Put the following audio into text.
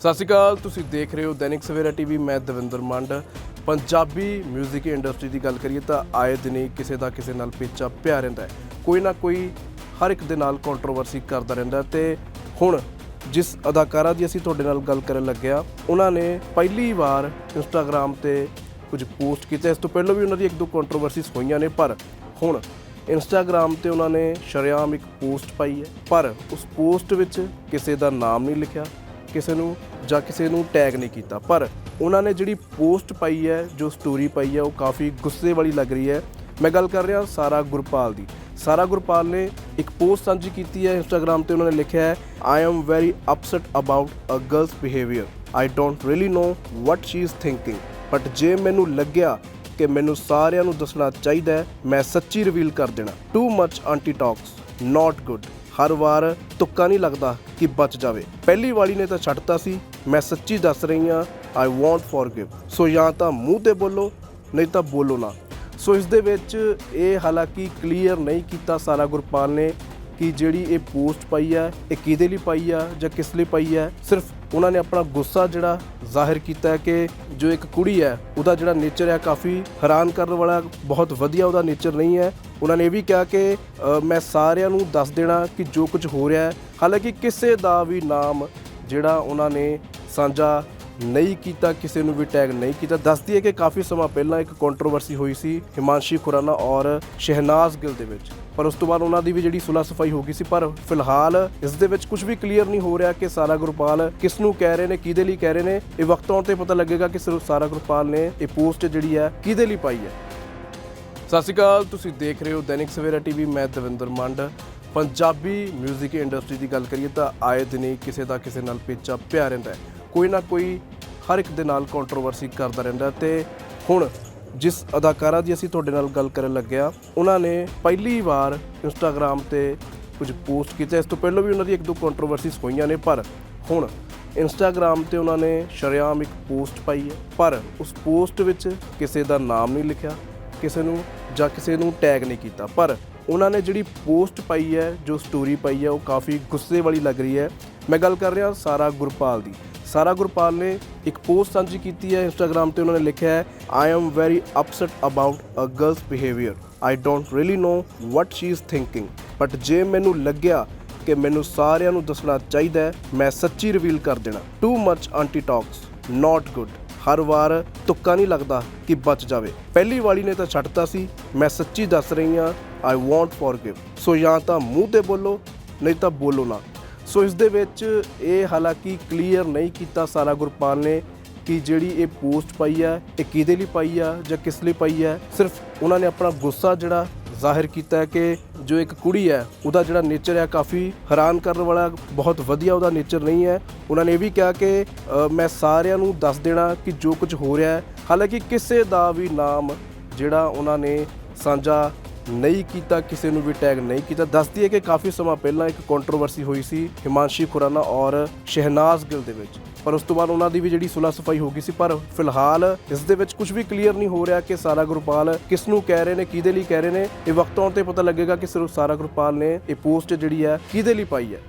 ਸਤਿ ਸ਼੍ਰੀ ਅਕਾਲ, ਤੁਸੀਂ ਦੇਖ ਰਹੇ ਹੋ ਦੈਨਿਕ ਸਵੇਰਾ ਟੀਵੀ, ਮੈਂ ਦਵਿੰਦਰ ਮੰਡ। ਪੰਜਾਬੀ 뮤직 ਇੰਡਸਟਰੀ ਦੀ ਗੱਲ ਕਰੀਏ ਤਾਂ ਆਏ ਦਿਨ ਹੀ ਕਿਸੇ ਦਾ ਕਿਸੇ ਨਾਲ ਪੇਚਾ ਪਿਆ ਰਹਿੰਦਾ ਹੈ। ਕੋਈ ਨਾ ਕੋਈ ਹਰ ਇੱਕ ਦੇ ਨਾਲ ਕੰਟਰੋਵਰਸੀ ਕਰਦਾ ਰਹਿੰਦਾ ਹੈ ਤੇ ਹੁਣ ਜਿਸ ਅਦਾਕਾਰਾ ਦੀ ਅਸੀਂ ਤੁਹਾਡੇ ਨਾਲ ਗੱਲ ਕਰਨ ਲੱਗਿਆ, ਉਹਨਾਂ ਨੇ ਪਹਿਲੀ ਵਾਰ ਇੰਸਟਾਗ੍ਰam ਤੇ ਕੁਝ ਪੋਸਟ ਕੀਤਾ। ਇਸ ਤੋਂ ਪਹਿਲਾਂ ਵੀ ਉਹਨਾਂ ਦੀ ਇੱਕ ਦੋ ਕੰਟਰੋਵਰਸੀਜ਼ ਹੋਈਆਂ ਨੇ, ਪਰ ਹੁਣ ਇੰਸਟਾਗ੍ਰam ਤੇ ਉਹਨਾਂ ਨੇ ਸ਼ਰੇਆਮ ਇੱਕ ਪੋਸਟ ਪਾਈ ਹੈ, ਪਰ ਉਸ ਪੋਸਟ ਵਿੱਚ ਕਿਸੇ ਦਾ ਨਾਮ ਨਹੀਂ ਲਿਖਿਆ, ਕਿਸੇ ਨੂੰ ਜਾਂ ਕਿਸੇ ਨੂੰ ਟੈਗ ਨਹੀਂ ਕੀਤਾ। ਪਰ ਉਹਨਾਂ ਨੇ ਜਿਹੜੀ ਪੋਸਟ ਪਾਈ ਹੈ, ਜੋ ਸਟੋਰੀ ਪਾਈ ਹੈ, ਉਹ ਕਾਫੀ ਗੁੱਸੇ ਵਾਲੀ ਲੱਗ ਰਹੀ ਹੈ। ਮੈਂ ਗੱਲ ਕਰ ਰਿਹਾ ਸਾਰਾ ਗੁਰਪਾਲ ਦੀ। ਸਾਰਾ ਗੁਰਪਾਲ ਨੇ ਇੱਕ ਪੋਸਟ ਸਾਂਝੀ ਕੀਤੀ ਹੈ ਇੰਸਟਾਗ੍ਰam ਤੇ ਉਹਨਾਂ ਨੇ ਲਿਖਿਆ ਹੈ I am very upset about a girl's behaviour I don't really know what she is thinking but ਜੇ ਮੈਨੂੰ ਲੱਗਿਆ ਕਿ ਮੈਨੂੰ ਸਾਰਿਆਂ ਨੂੰ ਦੱਸਣਾ ਚਾਹੀਦਾ ਹੈ, ਮੈਂ ਸੱਚੀ ਰਿਵੀਲ ਕਰ ਦੇਣਾ। Too much aunty talks not good ਹਰ ਵਾਰ ਤੁੱਕਾ ਨਹੀਂ ਲੱਗਦਾ ਕਿ ਬਚ ਜਾਵੇ। ਪਹਿਲੀ ਵਾਲੀ ਨੇ ਤਾਂ ਛੱਡਤਾ ਸੀ। ਮੈਂ ਸੱਚੀ ਦੱਸ ਰਹੀ ਹਾਂ ਆਈ ਵਾਂਟ ਫੋਰਗਿਵ ਸੋ ਜਾਂ ਤਾਂ ਮੂੰਹ ਤੇ ਬੋਲੋ, ਨਹੀਂ ਤਾਂ ਬੋਲੋ ਨਾ। ਸੋ ਇਸ ਦੇ ਵਿੱਚ ਇਹ ਹਾਲਾਂਕਿ ਕਲੀਅਰ ਨਹੀਂ ਕੀਤਾ ਸਾਰਾ ਗੁਰਪਾਲ ਨੇ। ਕਿ ਜਿਹੜੀ ਇਹ ਪੋਸਟ ਪਾਈ ਆ, ਇਹ ਕਿਹਦੇ ਲਈ ਪਾਈ ਆ ਜਾਂ ਕਿਸ ਲਈ ਪਾਈ ਆ, ਸਿਰਫ ਉਹਨਾਂ ਨੇ ਆਪਣਾ ਗੁੱਸਾ ਜਿਹੜਾ ਜ਼ਾਹਿਰ ਕੀਤਾ ਕਿ ਜੋ ਇੱਕ ਕੁੜੀ ਹੈ ਉਹਦਾ ਜਿਹੜਾ ਨੇਚਰ ਹੈ ਕਾਫੀ ਹੈਰਾਨ ਕਰਨ ਵਾਲਾ, ਬਹੁਤ ਵਧੀਆ ਉਹਦਾ ਨੇਚਰ ਨਹੀਂ ਹੈ। ਉਹਨਾਂ ਨੇ ਇਹ ਵੀ ਕਿਹਾ ਕਿ ਮੈਂ ਸਾਰਿਆਂ ਨੂੰ ਦੱਸ ਦੇਣਾ ਕਿ ਜੋ ਕੁਝ ਹੋ ਰਿਹਾ ਹੈ, ਹਾਲਾਂਕਿ ਕਿਸੇ ਦਾ ਵੀ ਨਾਮ ਜਿਹੜਾ ਉਹਨਾਂ ਨੇ ਸਾਂਝਾ ਨਹੀਂ ਕੀਤਾ, ਕਿਸੇ ਨੂੰ ਵੀ ਟੈਗ ਨਹੀਂ ਕੀਤਾ। ਦੱਸਦੀ ਹੈ ਕਿ ਕਾਫੀ ਸਮਾਂ ਪਹਿਲਾਂ ਇੱਕ ਕੰਟਰੋਵਰਸੀ ਹੋਈ ਸੀ ਹਿਮਾਂਸ਼ੀ ਖੁਰਾਨਾ ਔਰ ਸ਼ਹਿਨਾਜ਼ ਗਿੱਲ ਦੇ ਵਿੱਚ। ਪਰ ਉਸ ਤੋਂ ਬਾਅਦ ਉਹਨਾਂ ਦੀ ਵੀ ਜਿਹੜੀ ਸੁਲਾ ਸਫ਼ਾਈ ਹੋ ਗਈ ਸੀ, ਪਰ ਫਿਲਹਾਲ ਇਸ ਦੇ ਵਿੱਚ ਕੁਝ ਵੀ ਕਲੀਅਰ ਨਹੀਂ ਹੋ ਰਿਹਾ ਕਿ ਸਾਰਾ ਗੁਰਪਾਲ ਕਿਸ ਨੂੰ ਕਹਿ ਰਹੇ ਨੇ, ਕਿਹਦੇ ਲਈ ਕਹਿ ਰਹੇ ਨੇ। ਇਹ ਵਕਤ ਆਉਣ ਤੇ ਪਤਾ ਲੱਗੇਗਾ ਕਿ ਸਿਰਫ ਸਾਰਾ ਗੁਰਪਾਲ ਨੇ ਇਹ ਪੋਸਟ ਜਿਹੜੀ ਹੈ, ਕਿਹਦੇ ਲਈ ਪਾਈ ਹੈ। ਸਤਿ ਸ਼੍ਰੀ ਅਕਾਲ, ਤੁਸੀਂ ਦੇਖ ਰਹੇ ਹੋ ਦੈਨਿਕ ਸਵੇਰਾ ਟੀਵੀ, ਮੈਂ ਦਵਿੰਦਰ ਮੰਡ। ਪੰਜਾਬੀ 뮤직 ਇੰਡਸਟਰੀ ਦੀ ਗੱਲ ਕਰੀਏ ਤਾਂ ਆਏ ਦਿਨੀ ਕਿਸੇ ਦਾ ਕਿਸੇ ਨਾਲ ਪੇਚਾ ਪਿਆ ਰਹਿੰਦਾ ਹੈ। ਕੋਈ ਨਾ ਕੋਈ ਹਰ ਇੱਕ ਦੇ ਨਾਲ ਕੰਟਰੋਵਰਸੀ ਕਰਦਾ ਰਹਿੰਦਾ ਹੈ। ਤੇ ਹੁਣ ਜਿਸ ਅਦਾਕਾਰਾ ਦੀ ਅਸੀਂ ਤੁਹਾਡੇ ਨਾਲ ਗੱਲ ਕਰਨ ਲੱਗਿਆ ਉਹਨਾਂ ਨੇ ਪਹਿਲੀ ਵਾਰ ਇੰਸਟਾਗ੍ਰam ਤੇ ਕੁਝ ਪੋਸਟ ਕੀਤਾ। ਇਸ ਤੋਂ ਪਹਿਲਾਂ ਵੀ ਉਹਨਾਂ ਦੀ ਇੱਕ ਦੋ ਕੰਟਰੋਵਰਸੀਜ਼ ਹੋਈਆਂ ਨੇ, ਪਰ ਹੁਣ ਇੰਸਟਾਗ੍ਰam ਤੇ ਉਹਨਾਂ ਨੇ ਸ਼ਰੇਆਮ ਇੱਕ ਪੋਸਟ ਪਾਈ ਹੈ। ਪਰ ਉਸ ਪੋਸਟ ਵਿੱਚ ਕਿਸੇ ਦਾ ਨਾਮ ਨਹੀਂ ਲਿਖਿਆ, ਕਿਸੇ ਨੂੰ ਜਾਂ ਕਿਸੇ ਨੂੰ ਟੈਗ ਨਹੀਂ ਕੀਤਾ। ਪਰ ਉਹਨਾਂ ਨੇ ਜਿਹੜੀ ਪੋਸਟ ਪਾਈ ਹੈ, ਜੋ ਸਟੋਰੀ ਪਾਈ ਹੈ, ਉਹ ਕਾਫੀ ਗੁੱਸੇ ਵਾਲੀ ਲੱਗ ਰਹੀ ਹੈ। ਮੈਂ ਗੱਲ ਕਰ ਰਿਹਾ ਸਾਰਾ ਗੁਰਪਾਲ ਦੀ। ਸਾਰਾ ਗੁਰਪਾਲ ਨੇ ਇੱਕ ਪੋਸਟ ਸਾਂਝੀ ਕੀਤੀ ਹੈ ਇੰਸਟਾਗ੍ਰam ਤੇ ਉਹਨਾਂ ਨੇ ਲਿਖਿਆ ਹੈ I am very upset about a girl's behaviour I don't really know what she is thinking but ਜੇ ਮੈਨੂੰ ਲੱਗਿਆ ਕਿ ਮੈਨੂੰ ਸਾਰਿਆਂ ਨੂੰ ਦੱਸਣਾ ਚਾਹੀਦਾ ਹੈ ਮੈਂ ਸੱਚੀ ਰਿਵੀਲ ਕਰ ਦੇਣਾ too much aunty talks not good ਹਰ ਵਾਰ ਤੁੱਕਾ ਨਹੀਂ ਲੱਗਦਾ ਕਿ ਬਚ ਜਾਵੇ ਪਹਿਲੀ ਵਾਲੀ ਨੇ ਤਾਂ ਛੱਡਤਾ ਸੀ ਮੈਂ ਸੱਚੀ ਦੱਸ ਰਹੀ ਹਾਂ ਆਈ ਵਾਂਟ ਫੋਰਗਿਵ ਸੋ ਜਾਂ ਤਾਂ ਮੂੰਹ ਤੇ ਬੋਲੋ ਨਹੀਂ ਤਾਂ ਬੋਲੋ ਨਾ ਸੋ ਇਸ ਦੇ ਵਿੱਚ ਇਹ ਹਾਲਾਂਕਿ ਕਲੀਅਰ ਨਹੀਂ ਕੀਤਾ ਸਾਰਾ ਗੁਰਪਾਲ ਨੇ ਕਿ ਜਿਹੜੀ ਇਹ ਪੋਸਟ ਪਾਈ ਆ, ਇਹ ਕਿਹਦੇ ਲਈ ਪਾਈ ਆ ਜਾਂ ਕਿਸ ਲਈ ਪਾਈ ਆ। ਸਿਰਫ ਉਹਨਾਂ ਨੇ ਆਪਣਾ ਗੁੱਸਾ ਜਿਹੜਾ ਜ਼ਾਹਿਰ ਕੀਤਾ ਹੈ ਕਿ ਜੋ ਇੱਕ ਕੁੜੀ ਹੈ, ਉਹਦਾ ਜਿਹੜਾ ਨੇਚਰ ਹੈ ਕਾਫੀ ਹੈਰਾਨ ਕਰਨ ਵਾਲਾ, ਬਹੁਤ ਵਧੀਆ ਉਹਦਾ ਨੇਚਰ ਨਹੀਂ ਹੈ। ਉਹਨਾਂ ਨੇ ਇਹ ਵੀ ਕਿਹਾ ਕਿ ਮੈਂ ਸਾਰਿਆਂ ਨੂੰ ਦੱਸ ਦੇਣਾ ਕਿ ਜੋ ਕੁਝ ਹੋ ਰਿਹਾ ਹੈ। ਹਾਲਾਂਕਿ ਕਿਸੇ ਦਾ ਵੀ ਨਾਮ ਜਿਹੜਾ ਉਹਨਾਂ ਨੇ ਸਾਂਝਾ ਨਹੀਂ ਕੀਤਾ, ਕਿਸੇ ਨੂੰ ਵੀ ਟੈਗ ਨਹੀਂ ਕੀਤਾ। ਦੱਸਦੀ ਹੈ ਕਿ ਕਾਫੀ ਸਮਾਂ ਪਹਿਲਾਂ ਇੱਕ ਕੰਟਰੋਵਰਸੀ ਹੋਈ ਸੀ ਹਿਮਾਂਸ਼ੀ ਖੁਰਾਨਾ ਔਰ ਸ਼ਹਿਨਾਜ਼ ਗਿੱਲ ਦੇ ਵਿੱਚ। ਪਰ ਉਸ ਤੋਂ ਬਾਅਦ ਉਹਨਾਂ ਦੀ ਵੀ ਜਿਹੜੀ ਸੁਲਾ ਸਫ਼ਾਈ ਹੋ ਗਈ ਸੀ, ਪਰ ਫਿਲਹਾਲ ਇਸ ਦੇ ਵਿੱਚ ਕੁਝ ਵੀ ਕਲੀਅਰ ਨਹੀਂ ਹੋ ਰਿਹਾ ਕਿ ਸਾਰਾ ਗੁਰਪਾਲ ਕਿਸ ਨੂੰ ਕਹਿ ਰਹੇ ਨੇ, ਕਿਹਦੇ ਲਈ ਕਹਿ ਰਹੇ ਨੇ। ਇਹ ਵਕਤ ਆਉਣ ਤੇ ਪਤਾ ਲੱਗੇਗਾ ਕਿ ਸਿਰਫ ਸਾਰਾ ਗੁਰਪਾਲ ਨੇ ਇਹ ਪੋਸਟ ਜਿਹੜੀ ਹੈ ਕਿਹਦੇ ਲਈ ਪਾਈ ਹੈ।